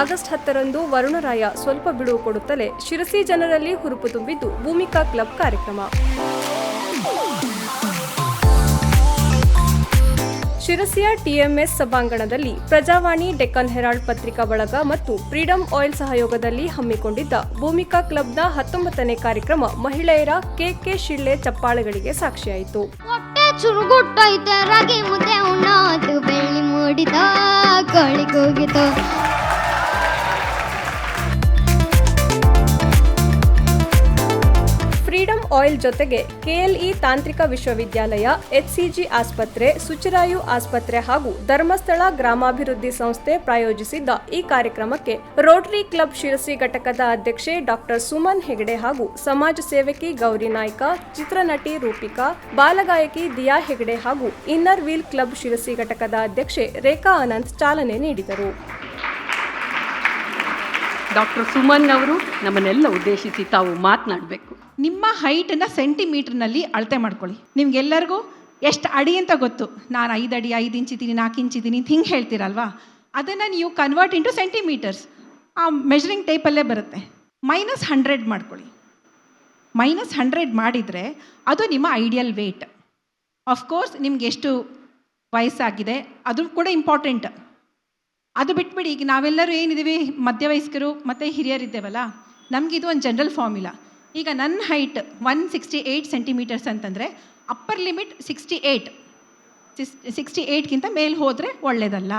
August ಹತ್ತರಂದು ವರುಣರಾಯ ಸ್ವಲ್ಪ ಬಿಡುವು ಕೊಡುತ್ತಲೇ ಶಿರಸಿ ಜನರಲ್ಲಿ ಹುರುಪು ತುಂಬಿದ್ದು ಭೂಮಿಕಾ ಕ್ಲಬ್ ಕಾರ್ಯಕ್ರಮ. ಶಿರಸಿಯ ಟಿಎಂಎಸ್ ಸಭಾಂಗಣದಲ್ಲಿ ಪ್ರಜಾವಾಣಿ, ಡೆಕ್ಕನ್ ಹೆರಾಲ್ಡ್ ಪತ್ರಿಕಾ ಬಳಗ ಮತ್ತು ಫ್ರೀಡಂ ಆಯಿಲ್ ಸಹಯೋಗದಲ್ಲಿ ಹಮ್ಮಿಕೊಂಡಿದ್ದ ಭೂಮಿಕಾ ಕ್ಲಬ್ನ ಹತ್ತೊಂಬತ್ತನೇ ಕಾರ್ಯಕ್ರಮ ಮಹಿಳೆಯರ ಕೆಕೆ ಶಿಳ್ಳೆ ಚಪ್ಪಾಳೆಗಳಿಗೆ ಸಾಕ್ಷಿಯಾಯಿತು. ಆಯಿಲ್ ಜೊತೆಗೆ ಕೆಎಲ್ಇ ತಾಂತ್ರಿಕ ವಿಶ್ವವಿದ್ಯಾಲಯ ಎಚ್ಸಿಜಿ ಆಸ್ಪತ್ರೆ, ಸುಚಿರಾಯು ಆಸ್ಪತ್ರೆ ಹಾಗೂ ಧರ್ಮಸ್ಥಳ ಗ್ರಾಮಾಭಿವೃದ್ಧಿ ಸಂಸ್ಥೆ ಪ್ರಾಯೋಜಿಸಿದ್ದ ಈ ಕಾರ್ಯಕ್ರಮಕ್ಕೆ ರೋಟರಿ ಕ್ಲಬ್ ಶಿರಸಿ ಘಟಕದ ಅಧ್ಯಕ್ಷೆ ಡಾಕ್ಟರ್ ಸುಮನ್ ಹೆಗಡೆ ಹಾಗೂ ಸಮಾಜ ಸೇವಕಿ ಗೌರಿ ನಾಯ್ಕ, ಚಿತ್ರನಟಿ ರೂಪಿಕಾ, ಬಾಲಗಾಯಕಿ ದಿಯಾ ಹೆಗಡೆ ಹಾಗೂ ಇನ್ನರ್ ವೀಲ್ ಕ್ಲಬ್ ಶಿರಸಿ ಘಟಕದ ಅಧ್ಯಕ್ಷೆ ರೇಖಾ ಅನಂತ್ ಚಾಲನೆ ನೀಡಿದರು. ಡಾಕ್ಟರ್ ಸುಮನ್ ಅವರು ನಮ್ಮನ್ನೆಲ್ಲ ಉದ್ದೇಶಿಸಿ ತಾವು ಮಾತನಾಡಬೇಕು. ನಿಮ್ಮ ಹೈಟನ್ನು ಸೆಂಟಿಮೀಟ್ರ್ನಲ್ಲಿ ಅಳತೆ ಮಾಡ್ಕೊಳ್ಳಿ. ನಿಮ್ಗೆಲ್ಲರಿಗೂ ಎಷ್ಟು ಅಡಿ ಅಂತ ಗೊತ್ತು. ನಾನು ಐದು ಅಡಿ, ಐದು ಇಂಚ್ ಇದ್ದೀನಿ, ನಾಲ್ಕು ಇಂಚ್ ಇದ್ದೀನಿ ಅಂತ ಹಿಂಗೆ ಹೇಳ್ತೀರಲ್ವಾ? ಅದನ್ನು ನೀವು ಕನ್ವರ್ಟ್ ಇಂಟು ಸೆಂಟಿಮೀಟರ್ಸ್ ಆ ಮೆಷರಿಂಗ್ ಟೇಪಲ್ಲೇ ಬರುತ್ತೆ. ಮೈನಸ್ ಹಂಡ್ರೆಡ್ ಮಾಡ್ಕೊಳ್ಳಿ. ಮೈನಸ್ ಹಂಡ್ರೆಡ್ ಮಾಡಿದರೆ ಅದು ನಿಮ್ಮ ಐಡಿಯಲ್ ವೇಟ್ ಆಫ್ಕೋರ್ಸ್ ನಿಮ್ಗೆ ಎಷ್ಟು ವಯಸ್ಸಾಗಿದೆ, ಅದು ಕೂಡ ಇಂಪಾರ್ಟೆಂಟ್ ಅದು ಬಿಟ್ಬಿಡಿ ಈಗ ನಾವೆಲ್ಲರೂ ಏನಿದ್ದೀವಿ ಮಧ್ಯವಯಸ್ಕರು ಮತ್ತು ಹಿರಿಯರಿದ್ದೇವಲ್ಲ ನಮಗಿದು ಒಂದು ಜನರಲ್ ಫಾರ್ಮುಲಾ ಈಗ ನನ್ನ height one sixty eight centimeters ಅಂತಂದರೆ upper limit sixty eight sixty ಏಯ್ಟ್ಗಿಂತ ಮೇಲೆ ಹೋದರೆ ಒಳ್ಳೆಯದಲ್ಲ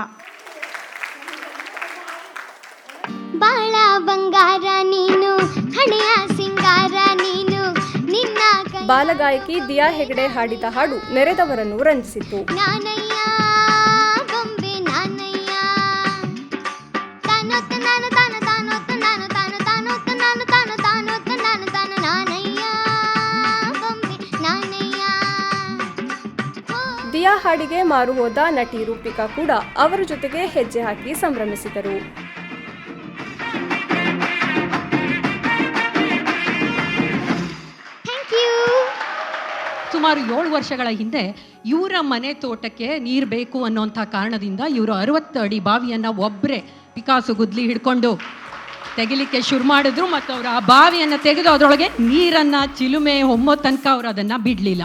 ಬಾಳ ಬಂಗಾರ ನೀನು ಹಣೆಯ ಸಿಂಗಾರ ನೀನು ನಿನ್ನ ಕೈ ಬಾಲಗಾಯಕಿ ದಿಯಾ ಹೆಗಡೆ ಹಾಡಿದ ಹಾಡು ನೆರೆದವರನ್ನು ರಂಜಿಸಿತು. ಹಾಡಿಗೆ ಮಾರು ಹೋದ ನಟಿ ರೂಪಿಕಾ ಕೂಡ ಅವರ ಜೊತೆಗೆ ಹೆಜ್ಜೆ ಹಾಕಿ ಸಂಭ್ರಮಿಸಿದರು. ಥ್ಯಾಂಕ್ ಯು ಸುಮಾರು ಏಳು ವರ್ಷಗಳ ಹಿಂದೆ ಇವರ ಮನೆ ತೋಟಕ್ಕೆ ನೀರು ಬೇಕು ಅನ್ನೋಂಥ ಕಾರಣದಿಂದ ಇವರು ಅರವತ್ತು ಅಡಿ ಬಾವಿಯನ್ನು ಒಬ್ಬರೇ ಪಿಕಾಸು ಗುದ್ಲಿ ಹಿಡ್ಕೊಂಡು ತೆಗಿಲಿಕ್ಕೆ ಶುರು ಮಾಡಿದ್ರು ಮತ್ತು ಅವರು ಆ ಬಾವಿಯನ್ನು ತೆಗೆದು ಅದರೊಳಗೆ ನೀರನ್ನು ಚಿಲುಮೆ ಹೊಮ್ಮೋ ತನಕ ಅವರು ಅದನ್ನು ಬಿಡಲಿಲ್ಲ.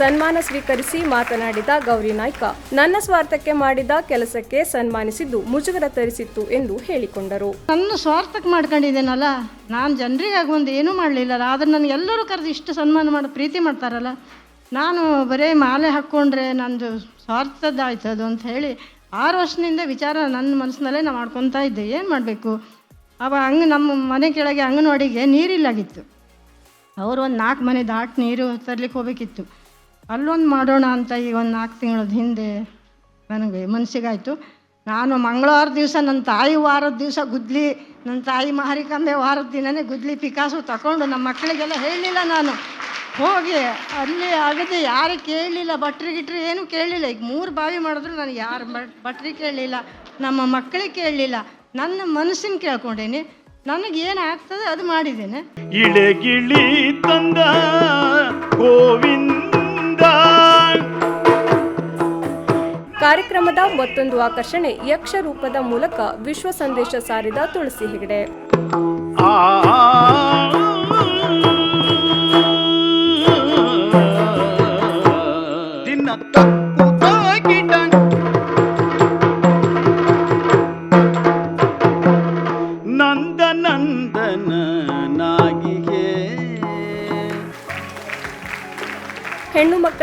ಸನ್ಮಾನ ಸ್ವೀಕರಿಸಿ ಮಾತನಾಡಿದ ಗೌರಿ ನಾಯ್ಕ, ನನ್ನ ಸ್ವಾರ್ಥಕ್ಕೆ ಮಾಡಿದ ಕೆಲಸಕ್ಕೆ ಸನ್ಮಾನಿಸಿದ್ದು ಮುಜುಗರ ತರಿಸಿತ್ತು ಎಂದು ಹೇಳಿಕೊಂಡರು. ನನ್ನ ಸ್ವಾರ್ಥಕ್ಕೆ ಮಾಡ್ಕೊಂಡಿದ್ದೇನಲ್ಲ, ನಾನು ಜನರಿಗಾಗಿ ಒಂದು ಏನೂ ಮಾಡಲಿಲ್ಲ ಆದರೆ ನನಗೆ ಎಲ್ಲರೂ ಕರೆದು ಇಷ್ಟು ಸನ್ಮಾನ ಮಾಡಿ, ಪ್ರೀತಿ ಮಾಡ್ತಾರಲ್ಲ, ನಾನು ಬರೀ ಮಾಲೆ ಹಾಕ್ಕೊಂಡ್ರೆ ನಂದು ಸ್ವಾರ್ಥದ್ದಾಯ್ತು ಅದು ಅಂತ ಹೇಳಿ ಆರು ವರ್ಷದಿಂದ ವಿಚಾರ ನನ್ನ ಮನಸ್ಸಿನಲ್ಲೇ ನಾನು ಮಾಡ್ಕೊತಾ ಇದ್ದೆ. ಏನು ಮಾಡಬೇಕು? ಅವ ಹಂಗೆ ನಮ್ಮ ಮನೆ ಕೆಳಗೆ ಅಂಗನವಾಡಿಗೆ ನೀರಿಲ್ಲಾಗಿತ್ತು. ಅವರು ಒಂದು ನಾಲ್ಕು ಮನೆ ದಾಟಿ ನೀರು ತರಲಿಕ್ಕೆ ಹೋಗ್ಬೇಕಿತ್ತು. ಅಲ್ಲೊಂದು ಮಾಡೋಣ ಅಂತ ಈಗ ಒಂದು ನಾಲ್ಕು ತಿಂಗಳ ಹಿಂದೆ ನನಗೆ ಮನಸ್ಸಿಗಾಯಿತು ನಾನು ಮಂಗಳವಾರ ದಿವಸ ನನ್ನ ತಾಯಿ ವಾರದ ದಿವಸ ಗುದ್ಲಿ ನನ್ನ ತಾಯಿ ಮಾರಿಕಂಬೆ ವಾರದ ದಿನವೇ ಗುದ್ಲಿ ಪಿಕಾಸು ತಗೊಂಡು ನಮ್ಮ ಮಕ್ಕಳಿಗೆಲ್ಲ ಹೇಳಲಿಲ್ಲ ನಾನು. ಹೋಗಿ ಅಲ್ಲಿ ಅಗದಿ ಯಾರು ಕೇಳಲಿಲ್ಲ ಭಟ್ರಿ ಗಿಟ್ರಿ ಏನೂ ಕೇಳಲಿಲ್ಲ ಈಗ ಮೂರು ಬಾವಿ ಮಾಡಿದ್ರು ನನಗೆ ಯಾರು ಭಟ್ರಿ ಕೇಳಲಿಲ್ಲ ನಮ್ಮ ಮಕ್ಕಳಿಗೆ ಕೇಳಲಿಲ್ಲ ನನ್ನ ಮನಸ್ಸಿನ ಕೇಳ್ಕೊಂಡೇನೆ, ನನಗೆ ಏನು ಆಗ್ತದೆ ಅದು ಮಾಡಿದ್ದೇನೆ. ಇಳೆಗಿಳಿ ತಂದ, ಗೋವಿಂದ ಕಾರ್ಯಕ್ರಮದ ಮತ್ತೊಂದು ಆಕರ್ಷಣೆ ಯಕ್ಷ ರೂಪದ ಮೂಲಕ ವಿಶ್ವ ಸಂದೇಶ ಸಾರಿದ ತುಳಸಿ ಹೆಗಡೆ.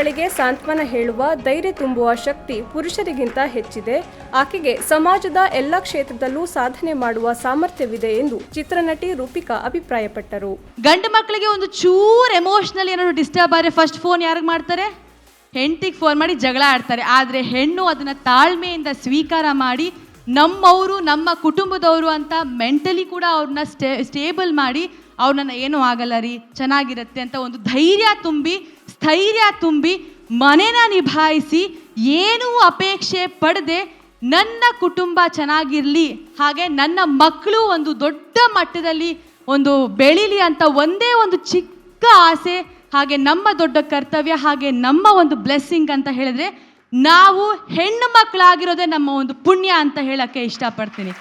ಮಕ್ಕಳಿಗೆ ಸಾಂತ್ವನ ಹೇಳುವ ಧೈರ್ಯ ತುಂಬುವ ಶಕ್ತಿ ಪುರುಷರಿಗಿಂತ ಹೆಚ್ಚಿದೆ. ಆಕೆಗೆ ಸಮಾಜದ ಎಲ್ಲ ಕ್ಷೇತ್ರದಲ್ಲೂ ಸಾಧನೆ ಮಾಡುವ ಸಾಮರ್ಥ್ಯವಿದೆ ಎಂದು ಚಿತ್ರನಟಿ ರೂಪಿಕಾ ಅಭಿಪ್ರಾಯಪಟ್ಟರು. ಗಂಡು ಮಕ್ಕಳಿಗೆ ಒಂದು ಚೂರು ಎಮೋಷನಲ್ ಏನಾದ್ರು ಡಿಸ್ಟರ್ಬ್ ಆದರೆ ಫಸ್ಟ್ ಫೋನ್ ಯಾರಿಗೆ ಮಾಡ್ತಾರೆ? ಹೆಂಡತಿಗೆ ಫೋನ್ ಮಾಡಿ ಜಗಳ ಆಡ್ತಾರೆ. ಆದರೆ ಹೆಣ್ಣು ಅದನ್ನು ತಾಳ್ಮೆಯಿಂದ ಸ್ವೀಕಾರ ಮಾಡಿ ನಮ್ಮವರು, ನಮ್ಮ ಕುಟುಂಬದವರು ಅಂತ ಮೆಂಟಲಿ ಕೂಡ ಅವ್ರನ್ನ ಸ್ಟೇ ಸ್ಟೇಬಲ್ ಮಾಡಿ ಅವ್ರನ್ನ ಏನೂ ಆಗಲ್ಲ ರೀ, ಚೆನ್ನಾಗಿರುತ್ತೆ ಅಂತ ಒಂದು ಧೈರ್ಯ ತುಂಬಿ ಸ್ಥೈರ್ಯ ತುಂಬಿ ಮನೆನ ನಿಭಾಯಿಸಿ ಏನೂ ಅಪೇಕ್ಷೆ ಪಡದೆ ನನ್ನ ಕುಟುಂಬ ಚೆನ್ನಾಗಿರಲಿ, ಹಾಗೆ ನನ್ನ ಮಕ್ಕಳು ಒಂದು ದೊಡ್ಡ ಮಟ್ಟದಲ್ಲಿ ಒಂದು ಬೆಳೀಲಿ ಅಂತ ಒಂದೇ ಒಂದು ಚಿಕ್ಕ ಆಸೆ, ಹಾಗೆ ನಮ್ಮ ದೊಡ್ಡ ಕರ್ತವ್ಯ, ಹಾಗೆ ನಮ್ಮ ಒಂದು ಬ್ಲೆಸ್ಸಿಂಗ್ ಅಂತ ಹೇಳಿದ್ರೆ ನಾವು ಹೆಣ್ಣು ಮಕ್ಕಳಾಗಿರೋದೇ ನಮ್ಮ ಒಂದು ಪುಣ್ಯ ಅಂತ ಹೇಳಕ್ಕೆ ಇಷ್ಟಪಡ್ತೀನಿ.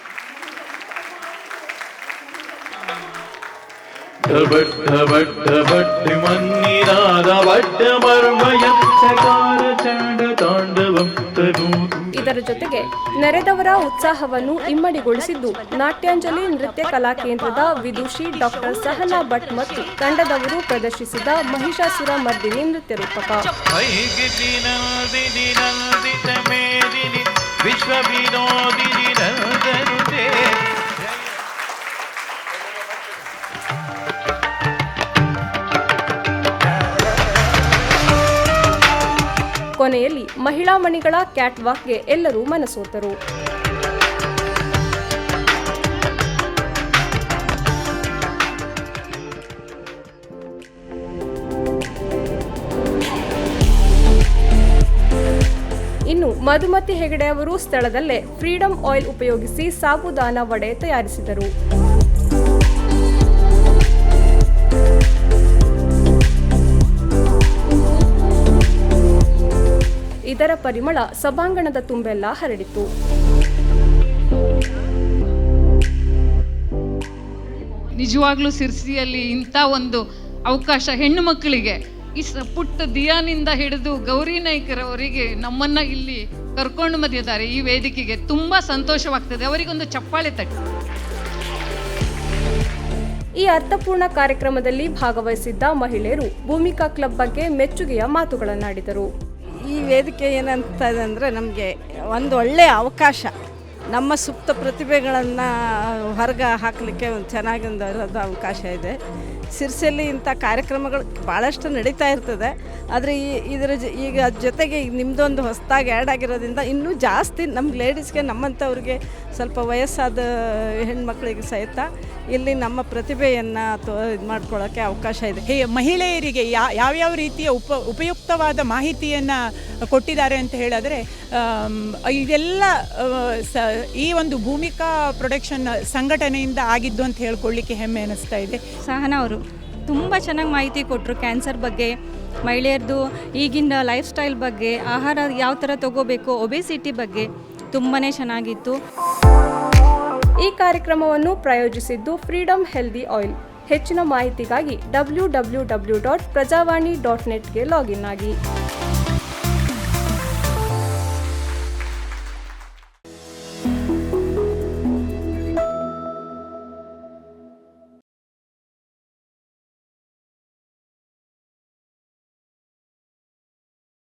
ಬಟ್ಟ ಭಟ್ಟ ಬಟ್ಟಿ ಮನ್ನಿರಾದ ಭಟ್ಟ ಮರ್ಮಯ ಸಕಾರ ಚಂಡ ತಾಂಡವಂ ಇದರ ಜೊತೆಗೆ ನೆರೆದವರ ಉತ್ಸಾಹವನ್ನು ಇಮ್ಮಡಿಗೊಳಿಸಿದ್ದು ನಾಟ್ಯಾಂಜಲಿ ನೃತ್ಯ ಕಲಾ ಕೇಂದ್ರದ ವಿದುಷಿ ಡಾಕ್ಟರ್ ಸಹನಾ ಭಟ್ ಮತ್ತು ತಂಡದವರು ಪ್ರದರ್ಶಿಸಿದ ಮಹಿಷಾಸುರ ಮರ್ದಿನಿ ನೃತ್ಯ ರೂಪಕ. ವಿಶ್ವ ಕೊನೆಯಲ್ಲಿ ಮಹಿಳಾ ಮಣಿಗಳ ಕ್ಯಾಟ್ ವಾಕ್ಗೆ ಎಲ್ಲರೂ ಮನಸೋತರು. ಇನ್ನು ಮಧುಮತಿ ಹೆಗಡೆ ಅವರು ಸ್ಥಳದಲ್ಲೇ ಫ್ರೀಡಂ ಆಯಿಲ್ ಉಪಯೋಗಿಸಿ ಸಾಬುದಾನ ವಡೆ ತಯಾರಿಸಿದರು. ಇದರ ಪರಿಮಳ ಸಭಾಂಗಣದ ತುಂಬೆಲ್ಲ ಹರಡಿತು. ನಿಜವಾಗ್ಲೂ ಸಿರ್ಸಿಯಲ್ಲಿ ಇಂಥ ಒಂದು ಅವಕಾಶ ಹೆಣ್ಣು ಮಕ್ಕಳಿಗೆ. ಈ ಪುಟ್ಟ ದಿಯಾನಿಂದ ಹಿಡಿದು ಗೌರಿ ನಾಯ್ಕರವರಿಗೆ ನಮ್ಮನ್ನ ಇಲ್ಲಿ ಕರ್ಕೊಂಡು ಬಂದಿದ್ದಾರೆ ಈ ವೇದಿಕೆಗೆ ತುಂಬಾ ಸಂತೋಷವಾಗ್ತದೆ. ಅವರಿಗೊಂದು ಚಪ್ಪಾಳೆ ತಟ್ಟಿ. ಈ ಅರ್ಥಪೂರ್ಣ ಕಾರ್ಯಕ್ರಮದಲ್ಲಿ ಭಾಗವಹಿಸಿದ್ದ ಮಹಿಳೆಯರು ಭೂಮಿಕಾ ಕ್ಲಬ್ ಬಗ್ಗೆ ಮೆಚ್ಚುಗೆಯ ಮಾತುಗಳನ್ನಾಡಿದರು. ಈ ವೇದಿಕೆ ಏನಂತಂದರೆ ಅಂದರೆ ನಮಗೆ ಒಂದು ಒಳ್ಳೆಯ ಅವಕಾಶ. ನಮ್ಮ ಸುಪ್ತ ಪ್ರತಿಭೆಗಳನ್ನು ಹೊರಗೆ ಹಾಕಲಿಕ್ಕೆ ಒಂದು ಚೆನ್ನಾಗಿ ಒಂದು ಇರೋದು ಅವಕಾಶ ಇದೆ. ಸಿರ್ಸಲ್ಲಿ ಇಂಥ ಕಾರ್ಯಕ್ರಮಗಳು ಭಾಳಷ್ಟು ನಡೀತಾ ಇರ್ತದೆ. ಆದರೆ ಈ ಇದರ ಜ- ಈಗ ಜೊತೆಗೆ ಈಗ ನಿಮ್ಮದೊಂದು ಹೊಸದಾಗಿ ಆ್ಯಡ್ ಆಗಿರೋದ್ರಿಂದ ಇನ್ನೂ ಜಾಸ್ತಿ ನಮ್ಮ ಲೇಡೀಸ್ಗೆ ನಮ್ಮಂಥವ್ರಿಗೆ ಸ್ವಲ್ಪ ವಯಸ್ಸಾದ ಹೆಣ್ಮಕ್ಳಿಗೆ ಸಹಿತ ಇಲ್ಲಿ ನಮ್ಮ ಪ್ರತಿಭೆಯನ್ನು ತೋ, ಇದು ಮಾಡ್ಕೊಳ್ಳೋಕ್ಕೆ ಅವಕಾಶ ಇದೆ. ಹೇ, ಮಹಿಳೆಯರಿಗೆ ಯಾವ್ಯಾವ ರೀತಿಯ ಉಪ, ಉಪಯುಕ್ತವಾದ ಮಾಹಿತಿಯನ್ನು ಕೊಟ್ಟಿದ್ದಾರೆ ಅಂತ ಹೇಳಿದ್ರೆ ಇದೆಲ್ಲ ಸ ಈ ಒಂದು ಭೂಮಿಕಾ ಪ್ರೊಡಕ್ಷನ್ ಸಂಘಟನೆಯಿಂದ ಆಗಿದ್ದು ಅಂತ ಹೇಳ್ಕೊಳ್ಳಿಕ್ಕೆ ಹೆಮ್ಮೆ ಅನ್ನಿಸ್ತಾ ಇದೆ. ಸಹನಾ ಅವರು ತುಂಬ ಚೆನ್ನಾಗಿ ಮಾಹಿತಿ ಕೊಟ್ಟರು ಕ್ಯಾನ್ಸರ್ ಬಗ್ಗೆ ಮಹಿಳೆಯರದು ಈಗಿನ ಲೈಫ್ ಸ್ಟೈಲ್ ಬಗ್ಗೆ ಆಹಾರ ಯಾವ ಥರ ತಗೋಬೇಕು ಒಬೆಸಿಟಿ ಬಗ್ಗೆ ತುಂಬಾ ಚೆನ್ನಾಗಿತ್ತು. ಈ ಕಾರ್ಯಕ್ರಮವನ್ನು ಪ್ರಾಯೋಜಿಸಿದ್ದು ಫ್ರೀಡಮ್ ಹೆಲ್ದಿ ಆಯಿಲ್. ಹೆಚ್ಚಿನ ಮಾಹಿತಿಗಾಗಿ W W W dot Prajavani dot ನೆಟ್ಗೆ login ಆಗಿ.